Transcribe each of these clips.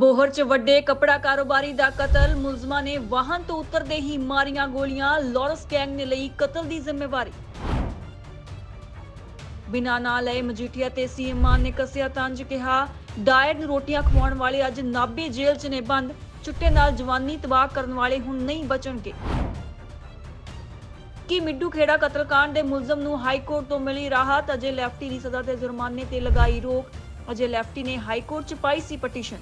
ਬੋਹਰ 'ਚ ਵੱਡੇ ਕਪੜਾ ਕਾਰੋਬਾਰੀ ਦਾ ਕਤਲ, ਮੁਲਜ਼ਮਾਂ ਨੇ ਵਾਹਨ ਤੋਂ ਉਤਰਦੇ ਹੀ ਮਾਰੀਆਂ ਗੋਲੀਆਂ, ਲਾਰੈਂਸ ਗੈਂਗ ਨੇ ਲਈ ਕਤਲ ਦੀ ਜ਼ਿੰਮੇਵਾਰੀ। ਬਿਨਾਂ ਨਾਂ ਲਏ ਮਜੀਠੀਆ ਤੇ ਸੀਐਮ ਮਾਨ ਨੇ ਕੱਸਿਆ ਤੰਜ, ਕਿਹਾ, ਡਾਇਰ ਨੂੰ ਰੋਟੀਆਂ ਖਵਾਉਣ ਵਾਲੇ ਅੱਜ ਨਾਭੇ ਜੇਲ੍ਹ 'ਚ ਨੇ ਬੰਦ, ਚੁੱਟੇ ਨਾਲ ਜਵਾਨੀ ਤਬਾਹ ਕਰਨ ਵਾਲੇ ਹੁਣ ਨਹੀਂ ਬਚਣਗੇ। ਕਿ ਮਿੱਡੂ ਖੇੜਾ ਕਤਲकांड ਦੇ ਮੁਲਜ਼ਮ ਨੂੰ ਹਾਈ ਕੋਰਟ ਤੋਂ ਮਿਲੀ ਰਾਹਤ? ਅਜੇ ਲੈਫਟੀ ਦੀ ਸਜ਼ਾ ਤੇ ਜੁਰਮਾਨੇ ਤੇ ਲਗਾਈ ਰੋਕ। ਅਜੇ ਲੈਫਟੀ ਨੇ ਹਾਈ ਕੋਰਟ 'ਚ ਪਾਈ ਸੀ ਪਟੀਸ਼ਨ।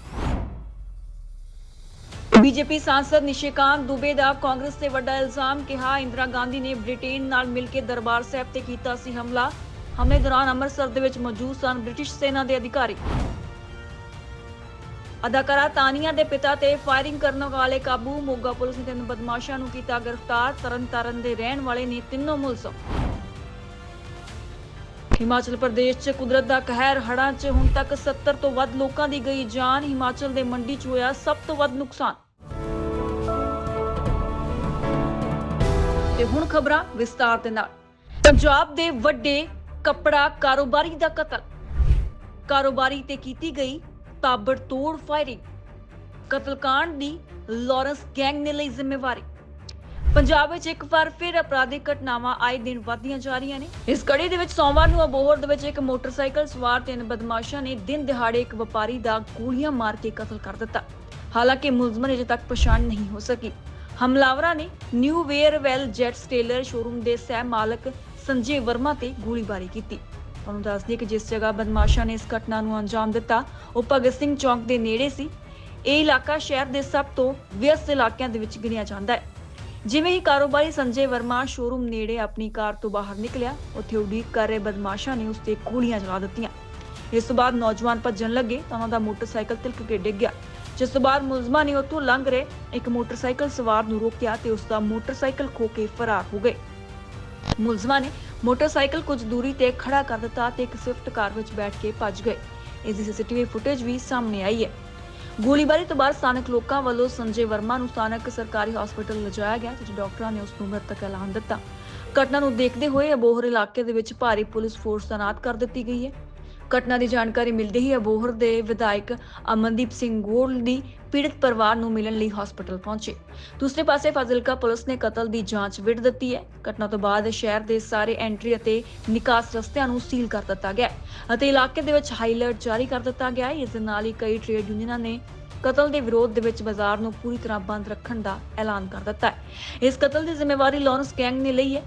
ਬੀਜੇਪੀ ਸਾਂਸਦ ਨਿਸ਼ਿਕਾਂਤ ਦੁਬੇ ਦਾ ਕਾਂਗਰਸ ਤੇ ਵੱਡਾ ਇਲਜ਼ਾਮ ਕਿਹਾ। ਇੰਦਰਾ ਗਾਂਧੀ ਨੇ ਬ੍ਰਿਟੇਨ ਨਾਲ ਮਿਲ ਕੇ ਦਰਬਾਰ ਸਾਹਿਬ ਤੇ ਕੀਤਾ ਸੀ ਹਮਲਾ। ਹਮਲੇ ਦੌਰਾਨ ਅੰਮ੍ਰਿਤਸਰ ਦੇ ਵਿੱਚ ਮੌਜੂਦ ਸਨ ਬ੍ਰਿਟਿਸ਼ ਸੈਨਾ ਦੇ ਅਧਿਕਾਰੀ। ਅਦਾਕਾਰਾ ਤਾਨੀਆ ਦੇ ਪਿਤਾ ਤੇ ਫਾਇਰਿੰਗ ਕਰਨ ਵਾਲੇ ਕਾਬੂ, ਮੋਗਾ ਪੁਲਿਸ ਨੇ ਤਿੰਨ ਬਦਮਾਸ਼ਾਂ ਨੂੰ ਕੀਤਾ ਗ੍ਰਿਫਤਾਰ। ਤਰਨਤਾਰਨ ਦੇ ਰਹਿਣ ਵਾਲੇ ਨੇ ਤਿੰਨੋਂ ਮੁਲਜ਼ਮ। ਹਿਮਾਚਲ ਪ੍ਰਦੇਸ਼ 'ਚ ਕੁਦਰਤ ਦਾ ਕਹਿਰ, ਹੜ੍ਹਾਂ 'ਚ ਹੁਣ ਤੱਕ 70 ਤੋਂ ਵੱਧ ਲੋਕਾਂ ਦੀ ਗਈ ਜਾਨ। ਹਿਮਾਚਲ ਦੇ ਮੰਡੀ 'ਚ ਹੋਇਆ ਸਭ ਤੋਂ ਵੱਧ ਨੁਕਸਾਨ। ਤੇ ਹੁਣ ਖਬਰਾਂ ਵਿਸਤਾਰ ਦੇ ਨਾਲ। ਪੰਜਾਬ ਦੇ ਵੱਡੇ ਕੱਪੜਾ ਕਾਰੋਬਾਰੀ ਦਾ ਕਤਲ। ਕਾਰੋਬਾਰੀ ਤੇ ਕੀਤੀ ਗਈ ਤਾਬੜਤੋੜ ਫਾਇਰਿੰਗ ਕਤਲकांड ਦੀ ਲਾਰੈਂਸ ਗੈਂਗ ਨੇ ਲਈ ਜ਼ਿੰਮੇਵਾਰੀ। ਪੰਜਾਬ ਵਿੱਚ ਇੱਕ ਵਾਰ ਫਿਰ ਅਪਰਾਧਿਕ ਘਟਨਾਵਾਂ ਆਏ ਦਿਨ ਵਧਦੀਆਂ ਜਾ ਰਹੀਆਂ ਨੇ। ਇਸ ਕੜੀ ਦੇ ਵਿੱਚ ਸੋਮਵਾਰ ਨੂੰ ਅਬੋਹਰ ਦੇ ਵਿੱਚ ਇੱਕ ਮੋਟਰਸਾਈਕਲ ਸਵਾਰ ਤਿੰਨ ਬਦਮਾਸ਼ਾਂ ਨੇ ਦਿਨ ਦਿਹਾੜੇ ਇੱਕ ਵਪਾਰੀ ਦਾ ਗੋਲੀਆਂ ਮਾਰ ਕੇ ਕਤਲ ਕਰ ਦਿੱਤਾ। ਹਾਲਾਂਕਿ ਮੁਲਜ਼ਮ ਦੀ ਅਜੇ ਤੱਕ ਪਛਾਣ ਨਹੀਂ ਹੋ ਸਕੀ। ਹਮਲਾਵਰਾਂ ਨੇ new wear well gents tailor showroom ਦੇ ਸਹਿ ਮਾਲਕ ਸੰਜੇ ਵਰਮਾ ਤੇ ਗੋਲੀਬਾਰੀ ਕੀਤੀ। ਤੁਹਾਨੂੰ ਦੱਸ ਦਈਏ ਕਿ ਜਿਸ ਜਗ੍ਹਾ ਬਦਮਾਸ਼ਾਂ ਨੇ ਇਸ ਘਟਨਾ ਨੂੰ ਅੰਜਾਮ ਦਿੱਤਾ, ਉਹ ਭਗਤ ਸਿੰਘ ਚੌਂਕ ਦੇ ਨੇੜੇ ਸੀ। ਇਹ ਇਲਾਕਾ ਸ਼ਹਿਰ ਦੇ ਸਭ ਤੋਂ ਵਿਅਸਤ ਇਲਾਕਿਆਂ ਦੇ ਵਿੱਚ ਗਿਣਿਆ ਜਾਂਦਾ ਹੈ। ਜਿਵੇਂ ਹੀ ਕਾਰੋਬਾਰੀ ਸੰਜੇ ਵਰਮਾ ਸ਼ੋਰੂਮ ਨੇੜੇ ਆਪਣੀ ਕਾਰ ਤੋਂ ਬਾਹਰ ਨਿਕਲਿਆ, ਉੱਥੇ ਉਡੀਕ ਕਰ ਰਹੇ ਬਦਮਾਸ਼ਾਂ ਨੇ ਉਸ ਤੇ ਗੋਲੀਆਂ ਚਲਾ ਦਿੱਤੀਆਂ। ਇਸ ਤੋਂ ਬਾਅਦ ਨੌਜਵਾਨ ਭੱਜਣ ਲੱਗੇ ਤਾਂ ਉਹਨਾਂ ਦਾ ਮੋਟਰਸਾਈਕਲ ਤਿਲਕ ਕੇ ਡਿੱਗ ਗਿਆ। ਜਿਸ ਤੋਂ ਬਾਅਦ ਮੁਲਜ਼ਮਾਂ ਨੇ ਉੱਥੋਂ ਲੰਘ ਰਹੇ ਇੱਕ ਮੋਟਰਸਾਈਕਲ ਸਵਾਰ ਨੂੰ ਰੋਕਿਆ ਤੇ ਉਸ ਦਾ ਮੋਟਰਸਾਈਕਲ ਖੋ ਕੇ ਫਰਾਰ ਹੋ ਗਏ। ਮੁਲਜ਼ਮਾਂ ਨੇ ਮੋਟਰਸਾਈਕਲ ਕੁਝ ਦੂਰੀ ਤੇ ਖੜਾ ਕਰ ਦਿੱਤਾ ਤੇ ਇੱਕ ਸਵਿਫਟ ਕਾਰ ਵਿੱਚ ਬੈਠ ਕੇ ਭੱਜ ਗਏ। ਇਸ ਦੀ ਸੀਸੀਟੀਵੀ ਫੁਟੇਜ ਵੀ ਸਾਹਮਣੇ ਆਈ ਹੈ। ਗੋਲੀਬਾਰੀ ਤੋਂ ਬਾਅਦ ਸਥਾਨਕ ਲੋਕਾਂ ਵੱਲੋਂ ਸੰਜੇ ਵਰਮਾ ਨੂੰ ਸਥਾਨਕ ਸਰਕਾਰੀ ਹਸਪਤਾਲ ਲਿਜਾਇਆ ਗਿਆ, ਜਿੱਥੇ ਡਾਕਟਰਾਂ ਨੇ ਉਸ ਨੂੰ ਮ੍ਰਿਤਕ ਐਲਾਨ ਦਿੱਤਾ। ਘਟਨਾ ਨੂੰ ਦੇਖਦੇ ਹੋਏ ਅਬੋਹਰ ਇਲਾਕੇ ਦੇ ਵਿੱਚ ਭਾਰੀ ਪੁਲਿਸ ਫੋਰਸ ਤਾਇਨਾਤ ਕਰ ਦਿੱਤੀ ਗਈ ਹੈ। ਘਟਨਾ ਦੀ ਜਾਣਕਾਰੀ ਮਿਲਦੇ ਹੀ ਅਬੋਹਰ ਦੇ ਵਿਧਾਇਕ ਅਮਨਦੀਪ ਸਿੰਘ ਗੋਲ ਦੀ ਪੀੜਤ ਪਰਿਵਾਰ ਨੂੰ ਮਿਲਣ ਲਈ ਹਸਪਤਾਲ ਪਹੁੰਚੇ। ਦੂਸਰੇ ਪਾਸੇ ਫਾਜ਼ਿਲਕਾ ਪੁਲਿਸ ਨੇ ਕਤਲ ਦੀ ਜਾਂਚ ਵਿੱਢ ਦਿੱਤੀ ਹੈ। ਘਟਨਾ ਤੋਂ ਬਾਅਦ ਸ਼ਹਿਰ ਦੇ ਸਾਰੇ ਐਂਟਰੀ ਅਤੇ ਨਿਕਾਸ ਰਸਤਿਆਂ ਨੂੰ ਸੀਲ ਕਰ ਦਿੱਤਾ ਗਿਆ ਅਤੇ ਇਲਾਕੇ ਦੇ ਵਿੱਚ ਹਾਈ ਅਲਰਟ ਜਾਰੀ ਕਰ ਦਿੱਤਾ ਗਿਆ ਹੈ। ਇਸ ਦੇ ਨਾਲ ਹੀ ਕਈ ਟ੍ਰੇਡ ਯੂਨੀਅਨਾਂ ਨੇ ਕਤਲ ਦੇ ਵਿਰੋਧ ਦੇ ਵਿੱਚ ਬਾਜ਼ਾਰ ਨੂੰ ਪੂਰੀ ਤਰ੍ਹਾਂ ਬੰਦ ਰੱਖਣ ਦਾ ਐਲਾਨ ਕਰ ਦਿੱਤਾ ਹੈ। ਇਸ ਕਤਲ ਦੀ ਜ਼ਿੰਮੇਵਾਰੀ ਲਾਰੈਂਸ ਗੈਂਗ ਨੇ ਲਈ ਹੈ।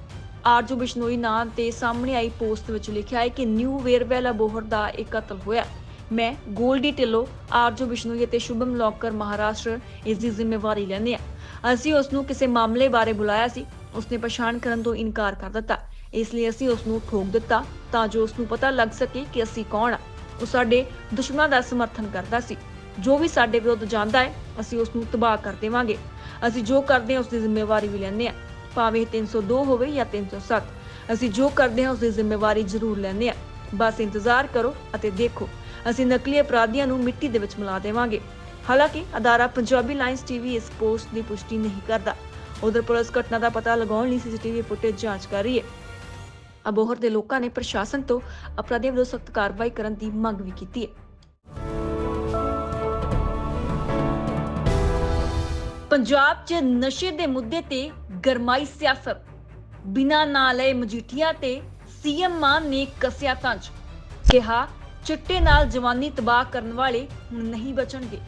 ਆਰਜੂ ਬਿਸ਼ਨੋਈ ਨਾਂ ਤੇ ਸਾਹਮਣੇ ਆਈ ਪੋਸਟ ਵਿੱਚ ਲਿਖਿਆ ਹੈ ਕਿ ਨਿਊ ਵੇਅਰਵੈਲ ਅਬੋਹਰ ਦਾ ਇਹ ਕਤਲ ਹੋਇਆ ਮੈਂ ਗੋਲਡੀ ਢਿੱਲੋਂ, ਆਰਜੂ ਬਿਸ਼ਨੋਈ ਅਤੇ ਸ਼ੁਭਮ ਲੋਕਰ ਮਹਾਰਾਸ਼ਟਰ ਇਸ ਦੀ ਜ਼ਿੰਮੇਵਾਰੀ ਲੈਂਦੇ ਹਾਂ। ਅਸੀਂ ਉਸ ਨੂੰ ਕਿਸੇ ਮਾਮਲੇ ਬਾਰੇ ਬੁਲਾਇਆ ਸੀ। ਉਸਨੇ ਪਛਾਣ ਕਰਨ ਤੋਂ ਇਨਕਾਰ ਕਰ ਦਿੱਤਾ। ਇਸ ਲਈ ਅਸੀਂ ਉਸ ਨੂੰ ਠੋਕ ਦਿੱਤਾ ਤਾਂ ਜੋ ਉਸ ਨੂੰ ਪਤਾ ਲੱਗ ਸਕੇ ਕਿ ਅਸੀਂ ਕੌਣ ਆ ਉਹ ਸਾਡੇ ਦੁਸ਼ਮਣਾਂ ਦਾ ਸਮਰਥਨ ਕਰਦਾ ਸੀ। ਜੋ ਵੀ ਸਾਡੇ ਵਿਰੁੱਧ ਜਾਂਦਾ ਹੈ, ਅਸੀਂ ਉਸ ਨੂੰ ਤਬਾਹ ਕਰ ਦੇਵਾਂਗੇ। ਅਸੀਂ ਜੋ ਕਰਦੇ ਹਾਂ, ਉਸ ਦੀ ਜ਼ਿੰਮੇਵਾਰੀ ਵੀ ਲੈਂਦੇ ਹਾਂ। ਭਾਵੇਂ 302 ਹੋਵੇ ਜਾਂ 307 ਅਸੀਂ ਜੋ ਕਰਦੇ ਹਾਂ ਉਸ ਦੀ ਜ਼ਿੰਮੇਵਾਰੀ ਜ਼ਰੂਰ ਲੈਂਦੇ ਹਾਂ। ਬਸ ਇੰਤਜ਼ਾਰ ਕਰੋ ਅਤੇ ਦੇਖੋ, ਅਸੀਂ ਨਕਲੀ ਅਪਰਾਧੀਆਂ ਨੂੰ ਮਿੱਟੀ ਦੇ ਵਿੱਚ ਮਿਲਾ ਦੇਵਾਂਗੇ। ਹਾਲਾਂਕਿ, ਅਦਾਰਾ ਪੰਜਾਬੀ ਲਾਈਨਸ ਟੀਵੀ ਇਸ ਪੋਸਟ ਦੀ ਪੁਸ਼ਟੀ ਨਹੀਂ ਕਰਦਾ। ਉਧਰ ਪੁਲਿਸ ਘਟਨਾ ਦਾ ਪਤਾ ਲਗਾਉਣ ਲਈ ਸੀਸੀਟੀਵੀ ਫੁਟੇਜ ਜਾਂਚ ਕਰ ਰਹੀ ਹੈ। ਅਬੋਹਰ ਦੇ ਲੋਕਾਂ ਨੇ ਪ੍ਰਸ਼ਾਸਨ ਤੋਂ ਅਪਰਾਧੀਆਂ ਵਿਰੁੱਧ ਸਖਤ ਕਾਰਵਾਈ ਕਰਨ ਦੀ ਮੰਗ ਵੀ ਕੀਤੀ ਹੈ। ਪੰਜਾਬ 'ਚ ਨਸ਼ੇ ਦੇ ਮੁੱਦੇ ਤੇ ਗਰਮਾਈ ਸਿਆਸਤ। ਬਿਨਾਂ ਨਾਂ ਲਏ ਮਜੀਠੀਆ ਤੇ ਸੀਐਮ ਮਾਨ ਨੇ ਕੱਸਿਆ ਤੰਜ ਕਿਹਾ, ਚਿੱਟੇ ਨਾਲ ਜਵਾਨੀ ਤਬਾਹ ਕਰਨ ਵਾਲੇ ਹੁਣ ਨਹੀਂ ਬਚਣਗੇ।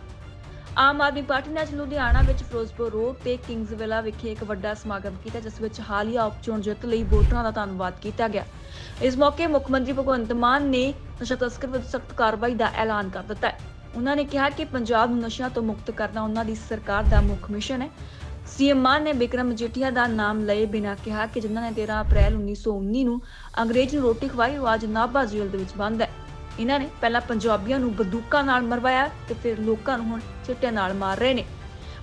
ਆਮ ਆਦਮੀ ਪਾਰਟੀ ਨੇ ਅੱਜ ਲੁਧਿਆਣਾ ਵਿੱਚ ਫਿਰੋਜ਼ਪੁਰ ਰੋਡ ਤੇ ਕਿੰਗਸ ਵਿਲਾ ਵਿਖੇ ਇੱਕ ਵੱਡਾ ਸਮਾਗਮ ਕੀਤਾ, ਜਿਸ ਵਿੱਚ ਹਾਲੀਆ ਉਪਚੋਣ ਜਿੱਤ ਲਈ ਵੋਟਰਾਂ ਦਾ ਧੰਨਵਾਦ ਕੀਤਾ ਗਿਆ। ਇਸ ਮੌਕੇ ਮੁੱਖ ਮੰਤਰੀ ਭਗਵੰਤ ਮਾਨ ਨੇ ਨਸ਼ਾ ਤਸਕਰ ਵਿਰੁੱਧ ਸਖਤ ਕਾਰਵਾਈ ਦਾ ਐਲਾਨ ਕਰ ਦਿੱਤਾ ਹੈ। ਉਹਨਾਂ ਨੇ ਕਿਹਾ ਕਿ ਪੰਜਾਬ ਨੂੰ ਨਸ਼ਿਆਂ ਤੋਂ ਮੁਕਤ ਕਰਨਾ ਉਹਨਾਂ ਦੀ ਸਰਕਾਰ ਦਾ ਮੁੱਖ ਮਿਸ਼ਨ ਹੈ। ਸੀਐਮ ਮਾਨ ਨੇ ਬਿਕਰਮ ਮਜੀਠੀਆ ਦਾ ਨਾਮ ਲਏ ਬਿਨਾਂ ਕਿਹਾ ਕਿ ਜਿਨ੍ਹਾਂ ਨੇ 13 ਅਪ੍ਰੈਲ 1919 ਨੂੰ ਅੰਗਰੇਜ਼ ਨੂੰ ਰੋਟੀ ਖਵਾਈ, ਉਹ ਅੱਜ ਨਾਭਾ ਜੇਲ੍ਹ ਦੇ ਵਿੱਚ ਬੰਦ ਹੈ। ਇਹਨਾਂ ਨੇ ਪਹਿਲਾਂ ਪੰਜਾਬੀਆਂ ਨੂੰ ਬੰਦੂਕਾਂ ਨਾਲ ਮਰਵਾਇਆ ਤੇ ਫਿਰ ਲੋਕਾਂ ਨੂੰ ਹੁਣ ਚਿੱਟੇ ਨਾਲ ਮਾਰ ਰਹੇ ਨੇ।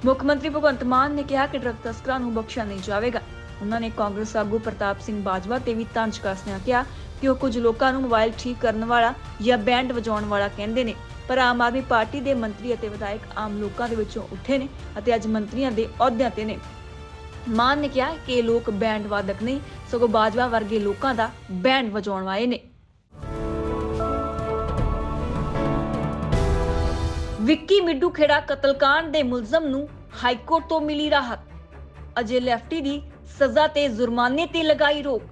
ਮੁੱਖ ਮੰਤਰੀ ਭਗਵੰਤ ਮਾਨ ਨੇ ਕਿਹਾ ਕਿ ਡਰੱਗ ਤਸਕਰਾਂ ਨੂੰ ਬਖਸ਼ਿਆ ਨਹੀਂ ਜਾਵੇਗਾ। ਉਹਨਾਂ ਨੇ ਕਾਂਗਰਸ ਆਗੂ ਪ੍ਰਤਾਪ ਸਿੰਘ ਬਾਜਵਾ ਤੇ ਵੀ ਤੰਜ ਕੱਸਦਿਆਂ ਕਿਹਾ ਕਿ ਉਹ ਕੁਝ ਲੋਕਾਂ ਨੂੰ ਮੋਬਾਈਲ ਠੀਕ ਕਰਨ ਵਾਲਾ ਜਾਂ ਬੈਂਡ ਵਜਾਉਣ ਵਾਲਾ ਕਹਿੰਦੇ ਨੇ। ਪਰ ਆਮ ਆਦਮੀ ਪਾਰਟੀ ਦੇ ਮੰਤਰੀ ਅਤੇ ਵਿਧਾਇਕ ਆਮ ਲੋਕਾਂ ਦੇ ਵਿੱਚੋਂ ਉੱਠੇ ਨੇ ਅਤੇ ਅੱਜ ਮੰਤਰੀਆਂ ਦੇ ਅਹੁਦਿਆਂ ਤੇ ਨੇ। ਮਾਨ ਨੇ ਕਿਹਾ ਕਿ ਇਹ ਲੋਕ ਬੈਂਡ ਵਾਦਕ ਨਹੀਂ, ਸਗੋਂ ਬਾਜਵਾ ਵਰਗੇ ਲੋਕਾਂ ਦਾ ਬੈਂਡ ਵਜਾਉਣ ਵਾਲੇ ਨੇ। ਵਿੱਕੀ ਮਿੱਡੂ ਖੇੜਾ ਕਤਲकांड ਦੇ ਮੁਲਜ਼ਮ ਨੂੰ ਹਾਈ ਕੋਰਟ ਤੋਂ ਮਿਲੀ ਰਾਹਤ। ਅਜੇ ਲੈਫਟੀ ਦੀ ਸਜ਼ਾ ਤੇ ਜੁਰਮਾਨੇ ਤੇ ਲਗਾਈ ਰੋਕ।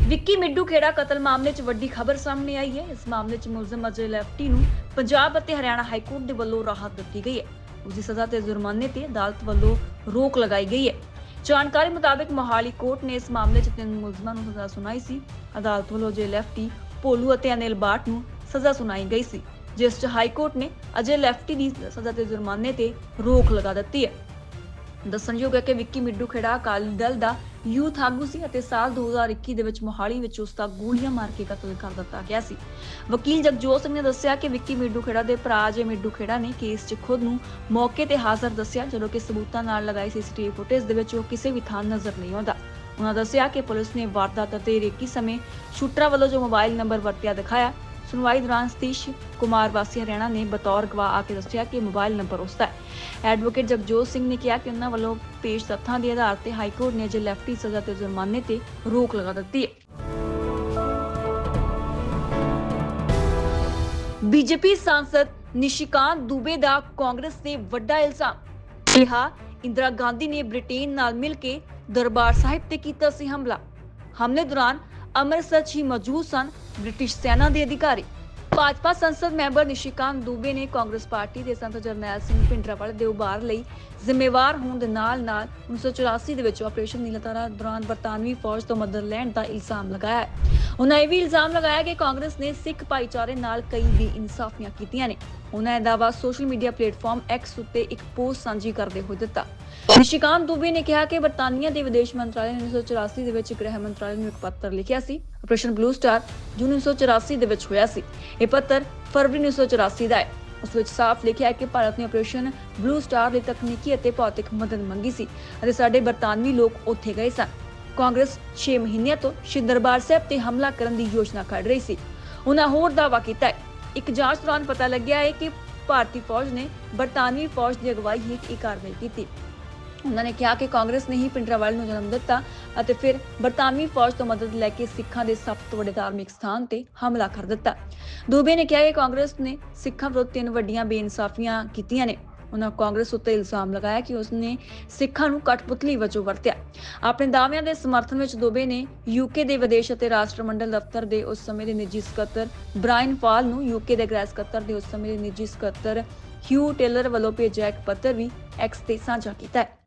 ਵਿੱਕੀ ਮਿੱਡੂ ਖੇੜਾ ਕਤਲ ਮਾਮਲੇ 'ਚ ਵੱਡੀ ਖਬਰ ਸਾਹਮਣੇ ਆਈ ਹੈ? ਇਸ ਮਾਮਲੇ 'ਚ ਮੁਲਜ਼ਮ ਅਜੇ ਲੈਫਟੀ ਨੂੰ ਪੰਜਾਬ ਅਤੇ ਹਰਿਆਣਾ ਹਾਈ ਕੋਰਟ ਦੇ ਵੱਲੋਂ ਰਾਹਤ ਦਿੱਤੀ ਗਈ ਹੈ। ਉਸ ਦੀ ਸਜ਼ਾ ਤੇ ਜੁਰਮਾਨੇ ਤੇ ਅਦਾਲਤ ਵੱਲੋਂ ਰੋਕ ਲਗਾਈ ਗਈ ਹੈ। ਜਾਣਕਾਰੀ ਮੁਤਾਬਕ ਮੋਹਾਲੀ ਕੋਰਟ ਨੇ ਇਸ ਮਾਮਲੇ 'ਚ ਤਿੰਨ ਮੁਲਜ਼ਮਾਂ ਨੂੰ ਸਜ਼ਾ ਸੁਣਾਈ ਸੀ। ਅਦਾਲਤ ਵੱਲੋਂ ਅਜੇ ਲੈਫਟੀ ਭੋਲੂ ਅਤੇ ਅਨਿਲ ਬਾਟ ਨੂੰ ਸਜ਼ਾ ਸੁਣਾਈ ਗਈ ਸੀ, ਜਿਸ 'ਚ ਹਾਈ ਕੋਰਟ ਨੇ ਅਜੇ ਲੈਫਟੀ ਦੀ ਸਜ਼ਾ ਤੇ ਜੁਰਮਾਨੇ ਤੇ ਰੋਕ ਲਗਾ ਦਿੱਤੀ ਹੈ। ਦੱਸਣਯੋਗ ਹੈ ਕਿ ਵਿੱਕੀ ਮਿੱਡੂ ਖੇੜਾ ਅਕਾਲੀ ਦਲ ਦਾ ਯੂਥ ਆਗੂ ਸੀ ਅਤੇ ਸਾਲ 2021 ਦੇ ਵਿੱਚ ਮੋਹਾਲੀ ਵਿੱਚ ਉਸ ਦਾ ਗੋਲੀਆਂ ਮਾਰ ਕੇ ਕਤਲ ਕਰ ਦਿੱਤਾ ਗਿਆ ਸੀ। ਵਕੀਲ ਜਗਜੋਤ ਸਿੰਘ ਨੇ ਦੱਸਿਆ ਕਿ ਵਿੱਕੀ ਮਿੱਡੂ ਖੇੜਾ ਦੇ ਭਰਾ ਜੇ ਮਿੱਡੂ ਖੇੜਾ ਨੇ ਕੇਸ 'ਚ ਖੁਦ ਨੂੰ ਮੌਕੇ ਤੇ ਹਾਜ਼ਰ ਦੱਸਿਆ, ਜਦੋਂ ਕਿ ਸਬੂਤਾਂ ਨਾਲ ਲਗਾਈ ਸੀਸੀਟੀਵੀ ਫੁਟੇਜ ਦੇ ਵਿੱਚ ਉਹ ਕਿਸੇ ਵੀ ਥਾਂ ਨਜ਼ਰ ਨਹੀਂ ਆਉਂਦਾ। ਉਹਨਾਂ ਦੱਸਿਆ ਕਿ ਪੁਲਿਸ ਨੇ ਵਾਰਦਾਤ ਅਤੇ ਰੇਕੀ ਸਮੇਂ ਸ਼ੂਟਰਾਂ ਵੱਲੋਂ ਜੋ ਮੋਬਾਈਲ ਨੰਬਰ ਵਰਤਿਆ ਦਿਖਾਇਆ ਸੁਣਵਾਈ ਦੌਰਾਨ ਸਤੀਸ਼ ਕੁਮਾਰ ਵਾਸੀ ਹਰਿਆਣਾ ਨੇ ਬਤੌਰ ਗਵਾਹ ਆ ਕੇ ਦੱਸਿਆ ਕਿ ਮੋਬਾਈਲ ਨੰਬਰ ਉਸ ਹੈ। ਐਡਵੋਕੇਟ ਜਗਜੋਤ ਸਿੰਘ ਨੇ ਕਿਹਾ ਕਿ ਉਹਨਾਂ ਵੱਲੋਂ ਪੇਸ਼ ਤੱਥਾਂ ਦੇ ਆਧਾਰ ਤੇ ਹਾਈ ਕੋਰਟ ਨੇ ਜੇ ਲੈਫਟੀ ਸਜ਼ਾ ਤੇ ਜੁਰਮਾਨੇ ਤੇ ਰੋਕ ਲਗਾ ਦਿੱਤੀ ਹੈ। ਬੀਜੇਪੀ ਸਾਂਸਦ ਨਿਸ਼ਿਕਾਂਤ ਦੁਬੇ ਦਾ ਕਾਂਗਰਸ ਤੇ ਵੱਡਾ ਇਲਜ਼ਾਮ। ਕਿਹਾ, ਇੰਦਰਾ ਗਾਂਧੀ ਨੇ ਬ੍ਰਿਟੇਨ ਨਾਲ ਮਿਲ ਕੇ ਦਰਬਾਰ ਸਾਹਿਬ ਤੇ ਕੀਤਾ ਸੀ ਹਮਲਾ। ਹਮਲੇ ਦੌਰਾਨ ਅੰਮ੍ਰਿਤਸਰ 'ਚ ਹੀ ਮੌਜੂਦ ਸਨ ਬ੍ਰਿਟਿਸ਼ ਸੈਨਾ ਦੇ ਅਧਿਕਾਰੀ। ਭਾਜਪਾ ਸੰਸਦ ਮੈਂਬਰ ਨਿਸ਼ਿਕਾਂਤ ਦੂਬੇ ਨੇ ਕਾਂਗਰਸ ਪਾਰਟੀ ਦੇ ਸੰਤ ਜਰਨੈਲ ਸਿੰਘ ਭਿੰਡਰਾਵਾਲੇ ਦੇ ਉਭਾਰ ਲਈ ਜ਼ਿੰਮੇਵਾਰ ਹੋਣ ਦੇ ਨਾਲ-ਨਾਲ 1984 ਦੇ ਵਿੱਚ ਆਪਰੇਸ਼ਨ ਨੀਲਤਾਰਾ ਦੌਰਾਨ ਬਰਤਾਨਵੀ ਫੌਜ ਤੋਂ ਮਦਦ ਲੈਣ ਦਾ ਇਲਜ਼ਾਮ ਲਗਾਇਆ ਹੈ। ਉਹਨਾਂ ਇਹ ਵੀ ਇਲਜ਼ਾਮ ਲਗਾਇਆ ਕਿ ਕਾਂਗਰਸ ਨੇ ਸਿੱਖ ਭਾਈਚਾਰੇ ਨਾਲ ਕਈ ਵੀ ਇਨਸਾਫੀਆਂ ਕੀਤੀਆਂ ਨੇ। ਉਹਨਾਂ ਦਾ ਦਾਅਵਾ ਸੋਸ਼ਲ ਮੀਡੀਆ ਪਲੇਟਫਾਰਮ ਐਕਸ ਉੱਤੇ ਇੱਕ ਪੋਸਟ ਸਾਂਝੀ ਕਰਦੇ ਹੋਏ ਦਿੱਤਾ। ਨਿਸ਼ਿਕਾਂਤ ਦੁਬੇ ਨੇ ਕਿਹਾ ਕਿ ਬਰਤਾਨੀਆ ਦੇ ਵਿਦੇਸ਼ ਮੰਤਰਾਲੇ ਨੇ 1984 ਦੇ ਵਿੱਚ ਗ੍ਰਹਿ ਮੰਤਰਾਲੇ ਨੂੰ ਇੱਕ ਪੱਤਰ ਲਿਖਿਆ ਸੀ। ਆਪਰੇਸ਼ਨ ਬਲੂ ਸਟਾਰ ਜੂਨ 1984 ਦੇ ਵਿੱਚ ਹੋਇਆ ਸੀ। ਇਹ ਪੱਤਰ ਫਰਵਰੀ 1984 ਦਾ ਹੈ। ਉਸ ਵਿੱਚ ਸਾਫ਼ ਲਿਖਿਆ ਹੈ ਕਿ ਭਾਰਤ ਨੇ ਆਪਰੇਸ਼ਨ ਬਲੂ ਸਟਾਰ ਲਈ ਤਕਨੀਕੀ ਅਤੇ ਭੌਤਿਕ ਮਦਦ ਮੰਗੀ ਸੀ ਅਤੇ ਸਾਡੇ ਬਰਤਾਨਵੀ ਲੋਕ ਉੱਥੇ ਗਏ ਸਨ। ਕਾਂਗਰਸ 6 ਮਹੀਨਿਆਂ ਤੋਂ ਸ਼੍ਰੀ ਦਰਬਾਰ ਸਾਹਿਬ ਤੇ ਹਮਲਾ ਕਰਨ ਦੀ ਯੋਜਨਾ ਘੜ ਰਹੀ ਸੀ। ਉਹਨਾਂ ਹੋਰ ਦਾਅਵਾ ਕੀਤਾ ਹੈ। ਇੱਕ ਜਾਂਚ ਦੌਰਾਨ ਪਤਾ ਲੱਗਿਆ ਹੈ ਕਿ ਭਾਰਤੀ ਫੌਜ ਨੇ ਬਰਤਾਨਵੀ ਫੌਜ ਦੀ ਅਗਵਾਈ ਹੇਠ ਇਹ ਕਾਰਵਾਈ ਕੀਤੀ। ਉਹਨਾਂ ਨੇ ਕਿਹਾ ਕਿ ਕਾਂਗਰਸ ਨੇ ਹੀ ਪਿੰਡਰਾਵਾਲ ਨੂੰ ਜਨਮ ਦਿੱਤਾ ਅਤੇ ਫਿਰ ਬਰਤਾਨਵੀ ਫੌਜ ਤੋਂ ਮਦਦ ਲੈ ਕੇ ਸਿੱਖਾਂ ਦੇ ਸਭ ਤੋਂ ਵੱਡੇ ਧਾਰਮਿਕ ਸਥਾਨ ਤੇ ਹਮਲਾ ਕਰ ਦਿੱਤਾ। ਦੂਬੇ ਨੇ ਕਿਹਾ ਕਿ ਕਾਂਗਰਸ ਨੇ ਸਿੱਖਾਂ ਵਿਰੁੱਧ ਤਿੰਨ ਵੱਡੀਆਂ ਬੇਇਨਸਾਫੀਆਂ ਕੀਤੀਆਂ ਨੇ। ਉਹਨਾਂ ਕਾਂਗਰਸ ਉੱਤੇ ਇਲਜ਼ਾਮ ਲਗਾਇਆ ਕਿ ਉਸਨੇ ਸਿੱਖਾਂ ਨੂੰ ਕਠਪੁਤਲੀ ਵਜੋਂ ਵਰਤਿਆ। ਆਪਣੇ ਦਾਅਵਿਆਂ ਦੇ ਸਮਰਥਨ ਵਿੱਚ ਦੋਬੇ ਨੇ ਯੂਕੇ ਦੇ ਵਿਦੇਸ਼ ਅਤੇ ਰਾਸ਼ਟਰਮੰਡਲ ਦਫ਼ਤਰ ਦੇ ਉਸ ਸਮੇਂ ਦੇ ਨਿੱਜੀ ਸਕੱਤਰ ਬ੍ਰਾਇਨ ਪਾਲ ਨੂੰ ਯੂਕੇ ਦੇ ਗ੍ਰਹਿ ਸਕੱਤਰ ਦੇ ਉਸ ਸਮੇਂ ਦੇ ਨਿੱਜੀ ਸਕੱਤਰ ਹਿਊ ਟੇਲਰ ਵੱਲੋਂ ਭੇਜਿਆ ਇੱਕ ਪੱਤਰ ਵੀ ਐਕਸ ਤੇ ਸਾਂਝਾ ਕੀਤਾ ਹੈ।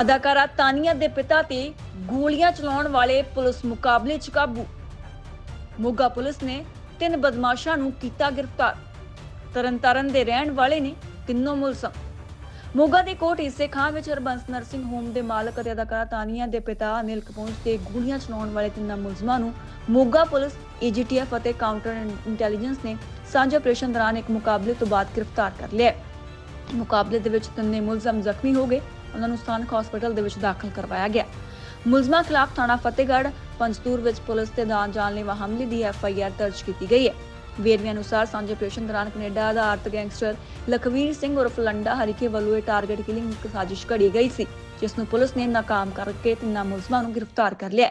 ਅਦਾਕਾਰਾ ਤਾਨੀਆ ਦੇ ਪਿਤਾ ਤੇ ਗੋਲੀਆਂ ਚਲਾਉਣ ਵਾਲੇ ਪੁਲਿਸ ਮੁਕਾਬਲੇ 'ਚ ਕਾਬੂ। ਮੋਗਾ ਪੁਲਿਸ ਨੇ ਤਿੰਨ ਬਦਮਾਸ਼ਾਂ ਨੂੰ ਕੀਤਾ ਗ੍ਰਿਫਤਾਰ। ਤਰਨਤਾਰਨ ਦੇ ਰਹਿਣ ਵਾਲੇ ਨੇ ਤਿੰਨੋਂ ਮੁਲਜ਼ਮ। ਮੋਗਾ ਦੇ ਕੋਟ ਹਿੱਸੇ ਖਾਂ ਵਿੱਚ ਹਰਬੰਸ ਨਰਸਿੰਗ ਹੋਮ ਦੇ ਮਾਲਕ ਅਤੇ ਅਦਾਕਾਰਾ ਤਾਨੀਆ ਦੇ ਪਿਤਾ ਅਨਿਲ ਕਪੂਰ ਤੇ ਗੋਲੀਆਂ ਚਲਾਉਣ ਵਾਲੇ ਤਿੰਨਾਂ ਮੁਲਜ਼ਮਾਂ ਨੂੰ ਮੋਗਾ ਪੁਲਿਸ ਏਜੀਟੀਐਫ ਅਤੇ ਕਾਊਂਟਰ ਇੰਟੈਲੀਜੈਂਸ ਨੇ ਸਾਂਝੇ ਆਪਰੇਸ਼ਨ ਦੌਰਾਨ ਇੱਕ ਮੁਕਾਬਲੇ ਤੋਂ ਬਾਅਦ ਗ੍ਰਿਫਤਾਰ ਕਰ ਲਿਆ ਮੁਕਾਬਲੇ ਦੇ ਵਿੱਚ ਤਿੰਨੇ ਮੁਲਜ਼ਮ ਜ਼ਖਮੀ ਹੋ ਗਏ। ਉਹਨਾਂ ਨੂੰ ਸਥਾਨਕ ਹਸਪਤਾਲ ਦੇ ਵਿੱਚ ਦਾਖਲ ਕਰਵਾਇਆ ਗਿਆ। ਮੁਲਜ਼ਮਾਂ ਖਿਲਾਫ ਥਾਣਾ ਫਤਿਹਗੜ੍ਹ, ਪੰਜਤੂਰ ਵਿੱਚ ਪੁਲਿਸ ਤੇ ਦਾਨ ਜਾਨਲੇਵਾ ਹਮਲੇ ਦੀ ਐਫ ਆਈ ਆਰ ਦਰਜ ਕੀਤੀ ਗਈ ਹੈ। ਵੇਰਵਿਆਂ ਅਨੁਸਾਰ ਸਾਂਝੇ ਆਪਰੇਸ਼ਨ ਦੌਰਾਨ ਕੈਨੇਡਾ ਆਧਾਰਿਤ ਗੈਂਗਸਟਰ ਲਖਵੀਰ ਸਿੰਘ ਉਰਫ ਲੰਡਾ ਹਰੀਕੇ ਵੱਲੋਂ ਇਹ ਟਾਰਗੇਟ ਕਿਲਿੰਗ ਸਾਜ਼ਿਸ਼ ਘੜੀ ਗਈ ਸੀ, ਜਿਸ ਨੂੰ ਪੁਲਿਸ ਨੇ ਨਾਕਾਮ ਕਰਕੇ ਤਿੰਨਾਂ ਮੁਲਜ਼ਮਾਂ ਨੂੰ ਗ੍ਰਿਫਤਾਰ ਕਰ ਲਿਆ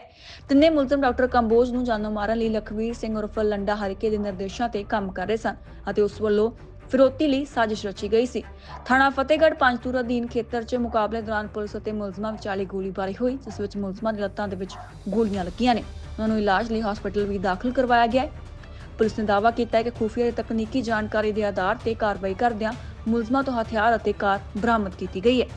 ਤਿੰਨੇ ਮੁਲਜ਼ਮ ਡਾਕਟਰ ਕੰਬੋਜ ਨੂੰ ਜਾਨੋਂ ਮਾਰਨ ਲਈ ਲਖਵੀਰ ਸਿੰਘ ਉਰਫ ਲੰਡਾ ਹਰੀਕੇ ਦੇ ਨਿਰਦੇਸ਼ਾਂ ਤੇ ਕੰਮ ਕਰ ਰਹੇ ਸਨ ਅਤੇ ਉਸ ਵੱਲੋਂ ਫਿਰੋਤੀ ਲਈ ਸਾਜ਼ਿਸ਼ ਰਚੀ ਗਈ ਸੀ। ਥਾਣਾ ਫਤਿਹਗੜ੍ਹ ਪੰਜਤੂਰ ਅਧੀਨ ਖੇਤਰ 'ਚ ਮੁਕਾਬਲੇ ਦੌਰਾਨ ਪੁਲਿਸ ਅਤੇ ਮੁਲਜ਼ਮਾਂ ਵਿਚਾਲੇ ਗੋਲੀਬਾਰੀ ਹੋਈ, ਜਿਸ ਵਿੱਚ ਮੁਲਜ਼ਮਾਂ ਦੀ ਲੱਤਾਂ ਦੇ ਵਿੱਚ ਗੋਲੀਆਂ ਲੱਗੀਆਂ ਨੇ। ਉਹਨਾਂ ਨੂੰ ਇਲਾਜ ਲਈ ਹਸਪਤਾਲ ਵੀ ਦਾਖਲ ਕਰਵਾਇਆ ਗਿਆ ਹੈ। ਪੁਲਿਸ ਨੇ ਦਾਅਵਾ ਕੀਤਾ ਹੈ ਕਿ ਖੁਫੀਆ ਤੇ ਤਕਨੀਕੀ ਜਾਣਕਾਰੀ ਦੇ ਆਧਾਰ ਤੇ ਕਾਰਵਾਈ ਕਰਦਿਆਂ ਮੁਲਜ਼ਮਾਂ ਤੋਂ ਹਥਿਆਰ ਅਤੇ ਕਾਰ ਬਰਾਮਦ ਕੀਤੀ ਗਈ ਹੈ।